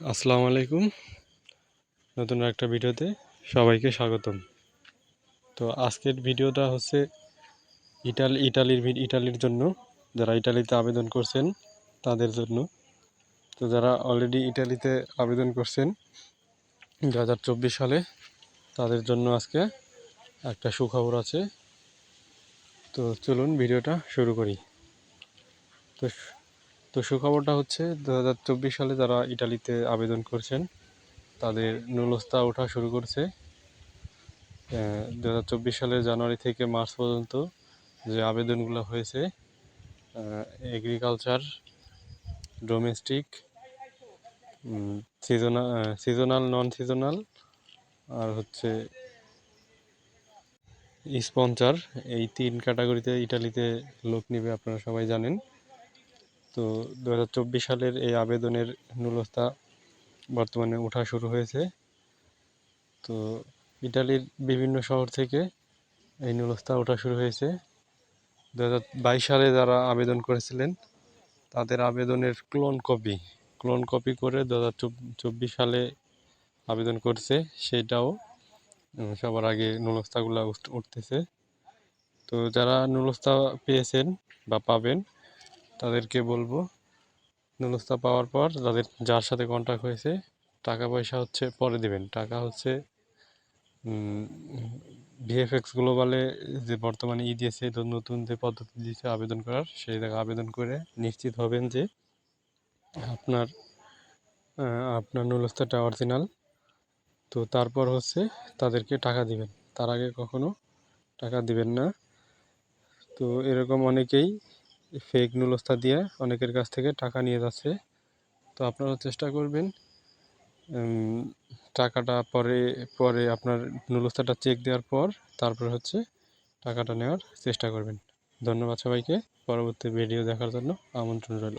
আসসালামু আলাইকুম। নতুন একটা ভিডিওতে সবাইকে স্বাগতম। তো আজকের ভিডিওটা হচ্ছে ইটালি, ইটালির ইটালির জন্য, যারা ইটালিতে আবেদন করছেন তাদের জন্য। তো যারা অলরেডি ইটালিতে আবেদন করছেন দু হাজার চব্বিশ সালে, তাদের জন্য আজকে একটা সুখবর আছে। তো চলুন ভিডিওটা শুরু করি। তো তো সুখবরটা হচ্ছে দু হাজার চব্বিশ সালে যারা ইটালিতে আবেদন করছেন, তাদের নুলস্তা ওঠা শুরু করছে। দু হাজার চব্বিশ সালের জানুয়ারি থেকে মার্চ পর্যন্ত যে আবেদনগুলো হয়েছে agriculture domestic seasonal seasonal non seasonal আর হচ্ছে স্পন্সার এই তিন ক্যাটাগরিতে ইটালিতে লোক নিবে আপনারা সবাই জানেন। তো দু হাজার চব্বিশ সালের এই আবেদনের নুলস্তা বর্তমানে ওঠা শুরু হয়েছে। তো ইটালির বিভিন্ন শহর থেকে এই নুলস্তা ওঠা শুরু হয়েছে। দু হাজার বাইশ সালে যারা আবেদন করেছিলেন, তাদের আবেদনের ক্লোন কপি ক্লোন কপি করে দু হাজার চব্বিশ সালে আবেদন করছে, সেটাও সবার আগে নুলস্তাগুলো উঠ- উঠতেছে। তো যারা নুলস্তা পেয়েছেন বা পাবেন তাদেরকে বলব নুলস্তা পাওয়ার পর যাদের যার সাথে কন্ট্যাক্ট হয়েছে, টাকা পয়সা হচ্ছে পরে দিবেন। টাকা হচ্ছে ভিএফএক্স গ্লোবালে যে বর্তমানে ই দিয়েছে নতুন যে পদ্ধতি দিয়েছে আবেদন করার, সেই জায়গায় আবেদন করে নিশ্চিত হবেন যে আপনার আপনার নুলস্তাটা অরিজিনাল তো তারপর হচ্ছে তাদেরকে টাকা দিবেন। তার আগে কখনো টাকা দিবেন না। তো এরকম অনেকেই ফেক নুলস্তা দিয়ে অনেকের কাছ থেকে টাকা নিয়ে যাচ্ছে। তো আপনারা চেষ্টা করবেন টাকাটা পরে পরে আপনার নুলস্তাটা চেক দেওয়ার পর তারপর হচ্ছে টাকাটা নেওয়ার চেষ্টা করবেন। ধন্যবাদ সবাইকে। পরবর্তী ভিডিও দেখার জন্য আমন্ত্রণ রইল।